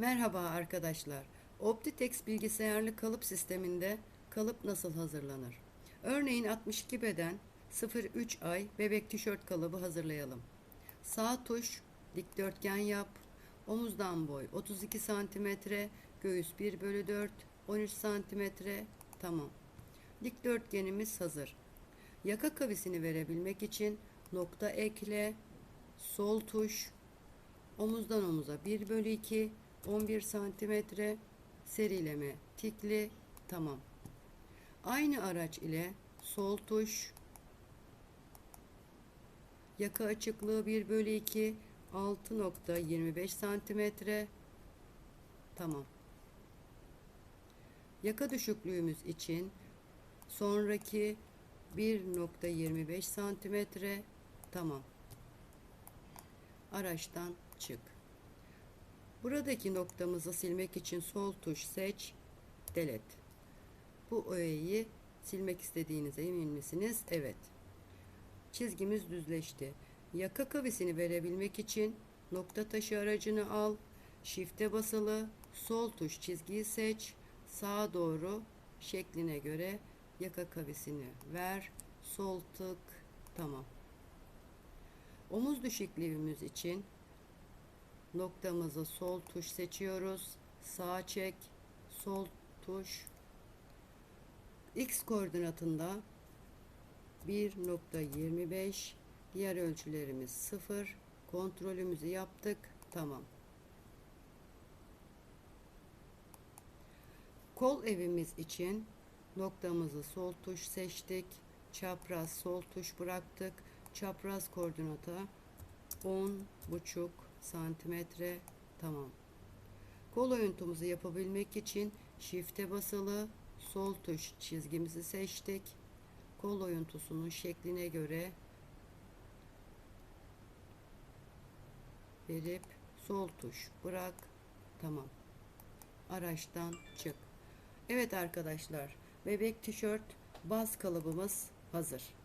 Merhaba arkadaşlar. Optitex bilgisayarlı kalıp sisteminde kalıp nasıl hazırlanır? Örneğin 62 beden 0-3 ay bebek tişört kalıbı hazırlayalım. Sağ tuş dikdörtgen yap. Omuzdan boy 32 cm, göğüs 1 bölü 4, 13 cm. Tamam. Dikdörtgenimiz hazır. Yaka kavisini verebilmek için nokta ekle, sol tuş, omuzdan omuza 1 bölü 2, 11 santimetre, serileme tikli, tamam. Aynı araç ile sol tuş, yaka açıklığı 1 bölü 2, 6.25 santimetre, tamam. Yaka düşüklüğümüz için sonraki 1.25 santimetre, tamam. Araçtan çık. Buradaki noktamızı silmek için sol tuş seç, delete. Bu öğeyi silmek istediğinize emin misiniz? Evet. Çizgimiz düzleşti. Yaka kavisini verebilmek için nokta taşı aracını al, shift'e basılı, sol tuş çizgiyi seç, sağa doğru şekline göre yaka kavisini ver, sol tık, tamam. Omuz düşüklüğümüz için noktamızı sol tuş seçiyoruz. Sağ çek, sol tuş. X koordinatında 1.25 diğer ölçülerimiz 0 kontrolümüzü yaptık tamam kol evimiz için noktamızı sol tuş seçtik çapraz sol tuş bıraktık çapraz koordinata 10 buçuk santimetre tamam. Kol oyuntumuzu yapabilmek için shift'e basılı sol tuş çizgimizi seçtik. Kol oyuntusunun şekline göre verip sol tuş bırak tamam. Araçtan çık. Evet arkadaşlar bebek tişört baz kalıbımız hazır